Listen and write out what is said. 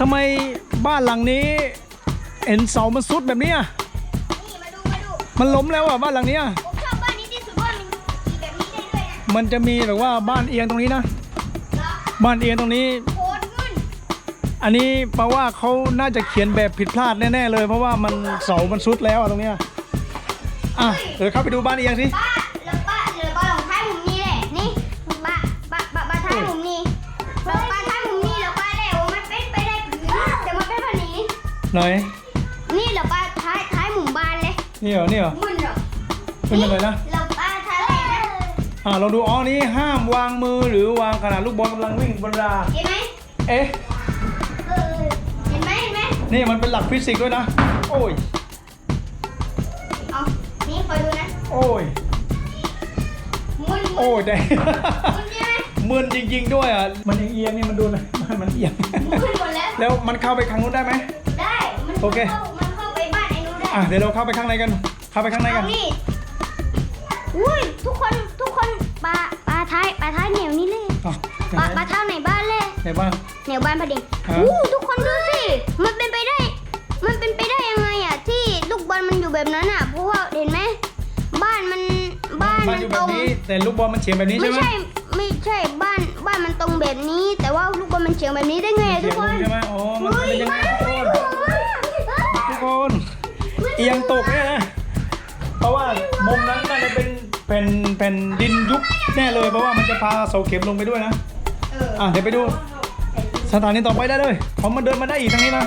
ทำไมบ้านหลังนี้เห็นเสามันสุดแบบเนี้ยนี่มาดูมาดูมันล้มแล้วอะบ้านหลังเนี้ยผมชอบบ้านนี้ที่สุดเพราะมันมีแบบนี้ได้ด้วยนะมันจะมีแบบว่าบ้านเอียงตรงนี้นะ แล้วบ้านเอียงตรงนี้ โคตรเงินอันนี้แปลว่าเขาน่าจะเขียนแบบผิดพลาดแน่ๆเลย เพราะว่ามันเสามันสุดแล้วอะตรงเนี้ยอะเดี๋ยวเข้าไปดูบ้านเอียงสิป้าแไหนนี่เหรอป้าท้ายท้ายหมุมบ้านเลยนี่เหรอนี่เหรอมึนเหรอเป็นยังไงนะเราป้าท้ายอะไรนะอ่าเราดูอ๋อนี่ห้ามวางมือหรือวางขณะลูกบอลกำลังวิ่งบนราเห็นไหมเอ๊ะเออเห็นไหมเห็นไหมนี่มันเป็นหลักฟิสิกส์ด้วยนะ โอ้ยเอานี่คอยดูนะโอ้ยมึนมึโอ้นยได้ มึนใช่ไหมมึนจริง ๆ ด้วยอะมันเอียงๆนี่มันดูนะมันมันเอียง มึนหมดแล้ว แล้วมันเข้าไปข้างนู้นได้ไหมได้มัน โอเคข้ามันเข้าไปบ้านไอ้นู้นได้อะเดี๋ยวเราเข้าไปข้างในกัน เข้าไปข้างในกัเอาน นี่อุ้ยทุกคนทุกคนปลาปลาท้ายปลาท้ายเหนียวนี่เลยอะปลาปลาเท้าไหนบ้านเลย ไหนบ้าง เหนียวบ้านพอดีฮะอู้ทุกคนดูสิ มันเป็นไปได้ มันเป็นไปได้ยังไงอะที่ลูกบอลมันอยู่แบบนั้นอะ เพราะว่าเห็นไหม บ้านมันบ้านมัมันนอยู่ตแบรบง นี้ แต่ลูกบอลมันเฉียงแบบนี้ไม่ใช่ไหมใช่ ไม่ใช่บ้านบ้านมันตรงแบบนี้ แต่ว่าลูกบอลมันเฉียงแบบนี้ได้ไงอะทุเฉียกงคนใช่ไหมอ๋อมันเฮ้ยเป็นยังไงบ้านทุกคน ทุกคน เอียงตกเนี่ยนะ เพราะว่ามุมนั้นน่าจะเป็นแผ่นแผ่นดินยุบแน่เลยเพราะว่ามันจะพาเสาเข็มลงไปด้วยนะเอออะเดี๋ยวไปดู สถานีต่อไปได้เลยเขามาเดินมาได้อีกทางนี้นะ